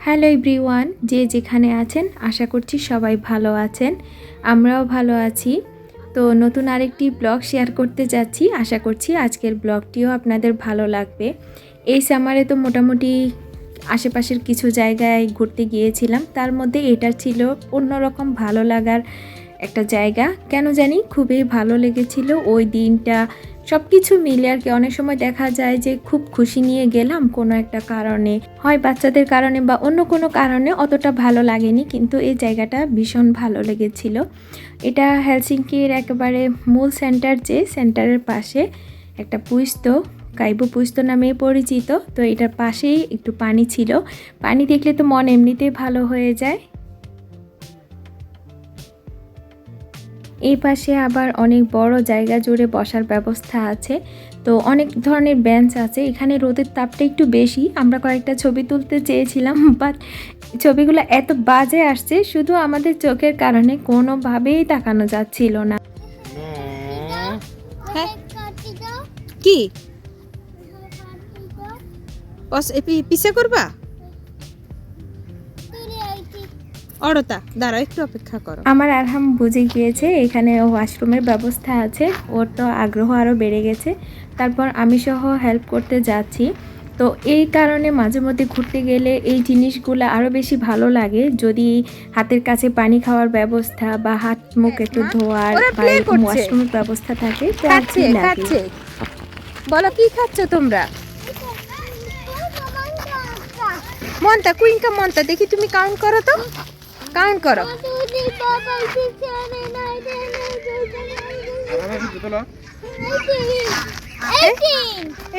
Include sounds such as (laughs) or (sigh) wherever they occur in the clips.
Hello everyone, যে যেখানে আছেন, আশা করছি সবাই ভালো আছেন। আমরাও ভালো আছি। তো নতুন আরেকটি ব্লগ শেয়ার করতে যাচ্ছি। আশা করছি আজকের ব্লগটিও আপনাদের ভালো লাগবে। এই সামারে তো মোটামুটি আশেপাশের কিছু জায়গায় ঘুরতে গিয়েছিলাম। তার মধ্যে এটা ছিল অন্যরকম ভালো লাগার একটা জায়গা। কেন জানি খুবই ভালো লেগেছিল ওই দিনটা। সব কিছু মিলে আর কি অনেক সময় দেখা যায় যে খুব খুশি নিয়ে গেলাম কোনো একটা কারণে। হয় বাচ্চাদের কারণে বা অন্য কোনো কারণে অতটা ভালো লাগেনি, কিন্তু এই জায়গাটা ভীষণ ভালো লেগেছিল। এটা হেলসিঙ্কির একেবারে মূল সেন্টার যে সেন্টারের পাশে একটা পুইস্ত কাইবু পুইস্ত নামে পরিচিত। তো এটার পাশেই একটু পানি ছিল। পানি দেখলে তো মন এমনিতেই ভালো হয়ে যায়। এই পাশে আবার অনেক বড় জায়গা জুড়ে বসার ব্যবস্থা আছে। তো অনেক ধরনের বেঞ্চ আছে। এখানে রোদের তাপটা একটু বেশি। আমরা কয়েকটা ছবি তুলতে চেয়েছিলাম বাট ছবিগুলো এত বাজে আসছে শুধু আমাদের চোখের কারণে কোনোভাবেই তাকানো যাচ্ছিল না। হ্যাঁ। কি? পস- করবা? অড়তা দাঁড়াও একটু অপেক্ষা করো। আমার আরহাম বুঝে গিয়েছে এখানে ওয়াশরুমের ব্যবস্থা আছে ওর তো আগ্রহ আরও বেড়ে গেছে। তারপর আমি সহ হেল্প করতে যাচ্ছি। তো এই কারণে মাঝে মধ্যে ঘুরতে গেলে এই জিনিসগুলো আরও বেশি ভালো লাগে। যদি হাতের কাছে পানি খাওয়ার ব্যবস্থা বা হাত মুখ একটু ধোয়ার বা। ওয়াশরুমের ব্যবস্থা থাকে তো আর কি লাগে? বলো কি খাচ্ছ তোমরা? মন্তা কুইঙ্কা মন্তা দেখি তুমি কাউন্ট করো তো। কাউন্ট করো।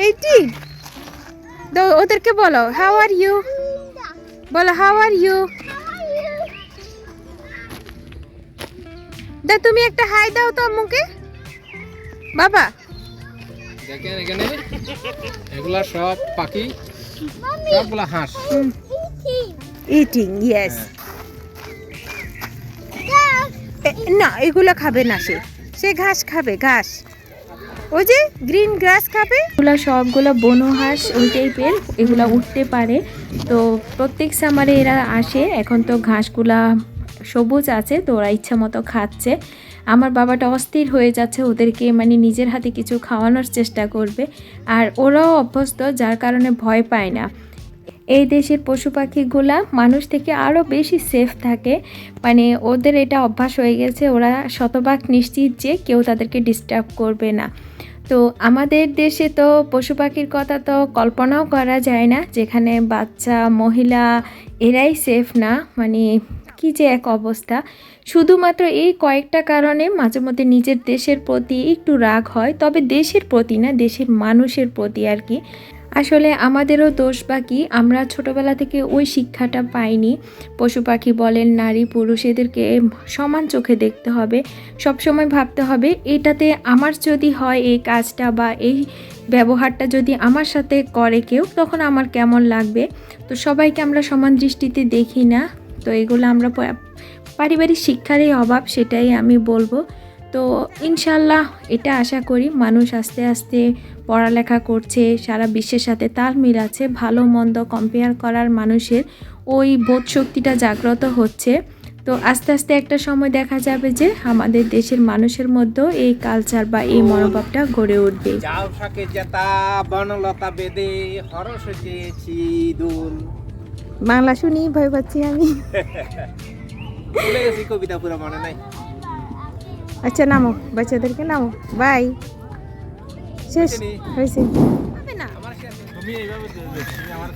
এইটিন ওদেরকে বলো হাউ আর ইউ বলো হাউ আর ইউ দা তুমি একটা হাই দাও তো আম্মুকে। বাবা। দেখেন এখানে এগুলা সব পাখি সবগুলা হাঁস। ইটিং ইয়েস না, এগুলো খাবে না সে। সে ঘাস খাবে, ঘাস। ওই যে গ্রিন গ্রাস খাবে। এগুলো সবগুলো বনো হাঁস ওই টাইপের, এগুলো উঠতে পারে। তো প্রত্যেক সামারে এরা আসে, এখন তো ঘাসগুলা সবুজ আছে, তো ওরা ইচ্ছা মতো খাচ্ছে। আমার বাবাটা অস্থির হয়ে যাচ্ছে, ওদেরকে মানে নিজের হাতে কিছু খাওয়ানোর চেষ্টা করবে। আর ওরাও অভ্যস্ত, যার কারণে ভয় পায় না। এই দেশের পশু পাখিগুলা মানুষ থেকে আরও বেশি সেফ থাকে। মানে ওদের এটা অভ্যাস হয়ে গেছে, ওরা শতভাগ নিশ্চিত যে কেউ তাদেরকে ডিস্টার্ব করবে না। তো আমাদের দেশে তো পশু পাখির কথা তো কল্পনাও করা যায় না, যেখানে বাচ্চা, মহিলা এরাই সেফ না। মানে কি যে এক অবস্থা। শুধুমাত্র এই কয়েকটা কারণে মাঝে মধ্যে নিজের দেশের প্রতি একটু রাগ হয়, তবে দেশের প্রতি না, দেশের মানুষের প্রতি আর কি। আসলে আমাদেরও দোষ বাকি আমরা ছোটবেলা থেকে ওই শিক্ষাটা পাইনি। পশু পাখি বলেন, নারী, পুরুষ, এদেরকে সমান চোখে দেখতে হবে, সবসময় ভাবতে হবে, এটাতে আমার যদি হয় এই কাজটা বা এই ব্যবহারটা যদি আমার সাথে করে কেউ, তখন আমার কেমন লাগবে? তো সবাইকে আমরা সমান দৃষ্টিতে দেখি না। তো এগুলো আমরা পারিবারিক শিক্ষারই অভাব, সেটাই আমি বলব। তো ইনশাল্লাহ এটা আশা করি মানুষ আস্তে আস্তে পড়ালেখা করছে সারা বিশ্বের সাথে তাল মিলাচ্ছে ভালো মন্দ কম্পেয়ার করার মানুষের ওই বোধ শক্তিটা জাগ্রত হচ্ছে। তো আস্তে আস্তে একটা সময় দেখা যাবে যে আমাদের দেশের মানুষের মধ্যেও এই কালচার বা এই মনোভাবটা গড়ে উঠবে। যাও বনলতা বেদে হরস বাংলা শুনি ভয় পাচ্ছি আমি। (laughs) কবিতা পুরো মনে নাই। আচ্ছা নামো বাচ্চাদেরকে নামো। বাই। শেষ। হয়েছে। আমার কি আছে? তুমি এইভাবে দেখবে, তুমি আমার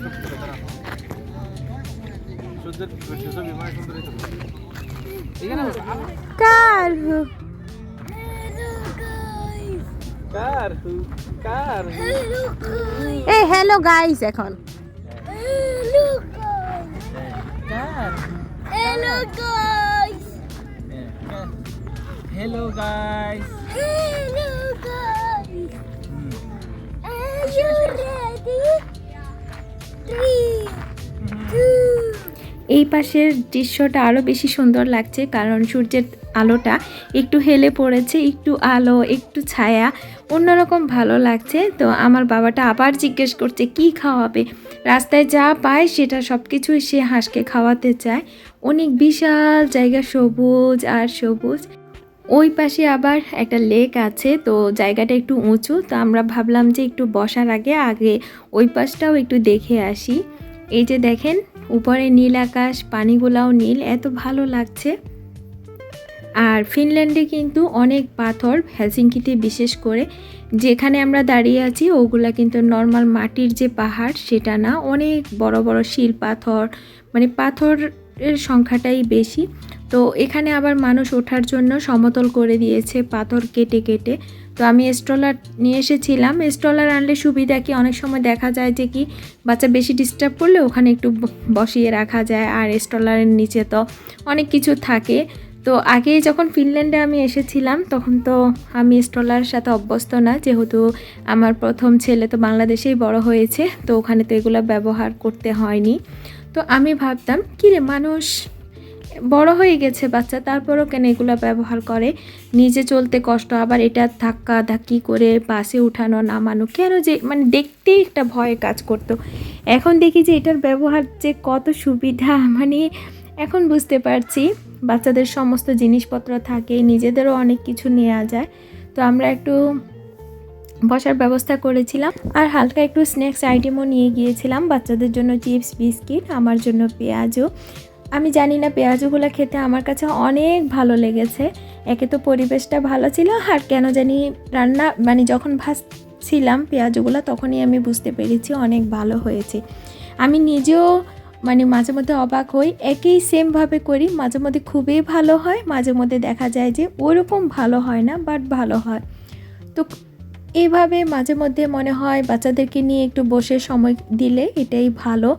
এই হ্যালো গাইস এখন কার হ্যালো গাইস এই পাশের দৃশ্যটা আরও বেশি সুন্দর লাগছে কারণ সূর্যের আলোটা একটু হেলে পড়েছে একটু আলো একটু ছায়া অন্যরকম ভালো লাগছে। তো আমার বাবাটা আবার জিজ্ঞেস করছে কি খাওয়াবে? রাস্তায় যা পায় সেটা সব কিছুই সে হাঁসকে খাওয়াতে চায়। অনেক বিশাল জায়গা সবুজ আর সবুজ। ওই পাশে আবার একটা লেক আছে, তো জায়গাটা একটু উঁচু, তো আমরা ভাবলাম যে একটু বসার আগে আগে ওই পাশটাও একটু দেখে আসি। এই যে দেখেন, উপরে নীল আকাশ, পানিগুলাও নীল, এত ভালো লাগছে। আর ফিনল্যান্ডে কিন্তু অনেক পাথর, হেলসিঙ্কিতে বিশেষ করে, যেখানে আমরা দাঁড়িয়ে আছি, ওগুলা কিন্তু নর্মাল মাটির যে পাহাড়, সেটা না, অনেক বড় বড় শিল পাথর মানে পাথরের সংখ্যাটাই বেশি। তো এখানে আবার মানুষ ওঠার জন্য সমতল করে দিয়েছে, পাথর কেটে কেটে। তো আমি স্ট্রলার নিয়ে এসেছিলাম। স্ট্রলার আনলে সুবিধা কি? অনেক সময় দেখা যায় যে কি, বাচ্চা বেশি ডিস্টার্ব করলে ওখানে একটু বসিয়ে রাখা যায়। আর স্ট্রলারের নিচে তো অনেক কিছু থাকে। তো আগে যখন ফিনল্যান্ডে আমি এসেছিলাম, তখন তো আমি স্ট্রলারের সাথে অভ্যস্ত না। যেহেতু আমার প্রথম ছেলে তো বাংলাদেশেই বড় হয়েছে, তো ওখানে তো এগুলো ব্যবহার করতে হয়নি। তো আমি ভাবতাম, কিরে মানুষ বড় হয়ে গেছে বাচ্চা, তারপরও কেন এগুলো ব্যবহার করে? নিজে চলতে কষ্ট, আবার এটা ধাক্কা ধাক্কি করে বাসে উঠানো, নামানো, কেন যে মানে দেখতেই একটা ভয় কাজ করতো। এখন দেখি যে এটার ব্যবহার যে কত সুবিধা (laughs) মানে এখন বুঝতে পারছি। বাচ্চাদের সমস্ত জিনিসপত্র থাকে, নিজেদেরও অনেক কিছু নেওয়া যায়। তো আমরা একটু বসার ব্যবস্থা করেছিলাম। আর হালকা একটু স্ন্যাক্স আইটেমও নিয়ে গিয়েছিলাম, বাচ্চাদের জন্য চিপস, বিস্কিট, আমার জন্য পেঁয়াজও। আমি জানি না পেঁয়াজগুলো খেতে আমার কাছে অনেক ভালো লেগেছে। একে তো পরিবেশটা ভালো ছিল, আর কেন জানি রান্না মানে যখন ভাজছিলাম পেঁয়াজগুলো, তখনই আমি বুঝতে পেরেছি অনেক ভালো হয়েছে। আমি নিজেও মানে মাঝে মধ্যে অবাক হই, একই সেমভাবে করি, মাঝে মধ্যে খুবই ভালো হয়, মাঝে মধ্যে দেখা যায় যে ওরকম ভালো হয় না বাট ভালো হয়। তো এইভাবে মাঝে মধ্যে মনে হয় বাচ্চাদেরকে নিয়ে একটু বসে সময় দিলে এটাই ভালো।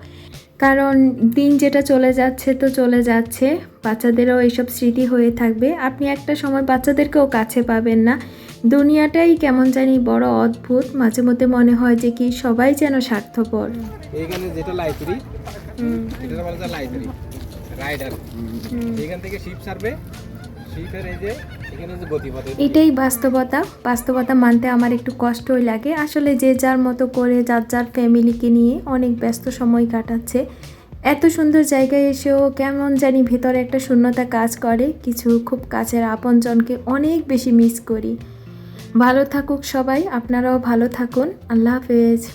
কারণ দিন যেটা চলে যাচ্ছে তো চলে যাচ্ছে। বাচ্চাদেরও এইসব স্মৃতি হয়ে থাকবে। আপনি একটা সময় বাচ্চাদেরকেও কাছে পাবেন না। দুনিয়াটাই কেমন জানি বড় অদ্ভুত। মাঝে মধ্যে মনে হয় যে কি সবাই যেন স্বার্থপর। এইখানে যেটা লাইব্রেরি এটা বলা যায় লাইব্রেরি রাইডার। এখান থেকে শিপ ছাড়বে। শিপের এই যে এটাই বাস্তবতা। বাস্তবতা মানতে আমার একটু কষ্টই লাগে। আসলে যে যার মতো করে যার যার ফ্যামিলিকে নিয়ে অনেক ব্যস্ত সময় কাটাচ্ছে। এত সুন্দর জায়গায় এসেও কেমন জানি ভেতরে একটা শূন্যতা কাজ করে। কিছু খুব কাছের আপনজনকে অনেক বেশি মিস করি। ভালো থাকুক সবাই। আপনারাও ভালো থাকুন। আল্লাহ হাফেজ।